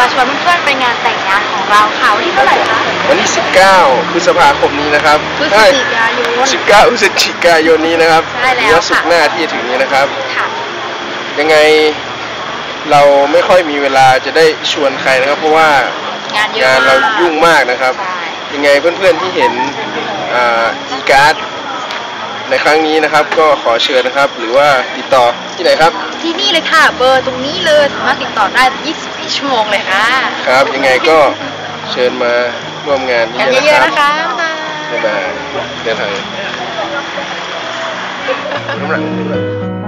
มาชวนเพื่อนๆไปงานแต่งงานของเราค่ะวันที่เท่าไหร่คะ วันที่ 19พฤษภาคมนี้นะครับพฤศเอ้ยจิกายน 19พฤศจิกายนนี้นะครับใช่แล้วหรือว่าสุกค่ะร์หน้าที่จะถึงนี้นะครับ ค่ะ ยังไงเราไม่ค่อยมีเวลาจะได้ชวนใครนะครับ เพราะว่างานเยอะงานมากเรายุ่งมากนะครับ ใช่ ยังไงเพื่อนๆที่เห็นอ่าอีการ์ดในครั้งนี้นะครับ ก็ขอเชิญนะครับ หรือว่าติดต่อที่ไหนครับ ที่นี่เลยค่ะ เบอร์ตรงนี้เลยสามารถติดต่อได้24 ชั่วโมงเลยค่ะ ครับยังไงก็เชิญมาร่วมงานกันเยอะๆเยอะๆนะนะครัคะบบ๊ายบายเดินทางน้ำหนัก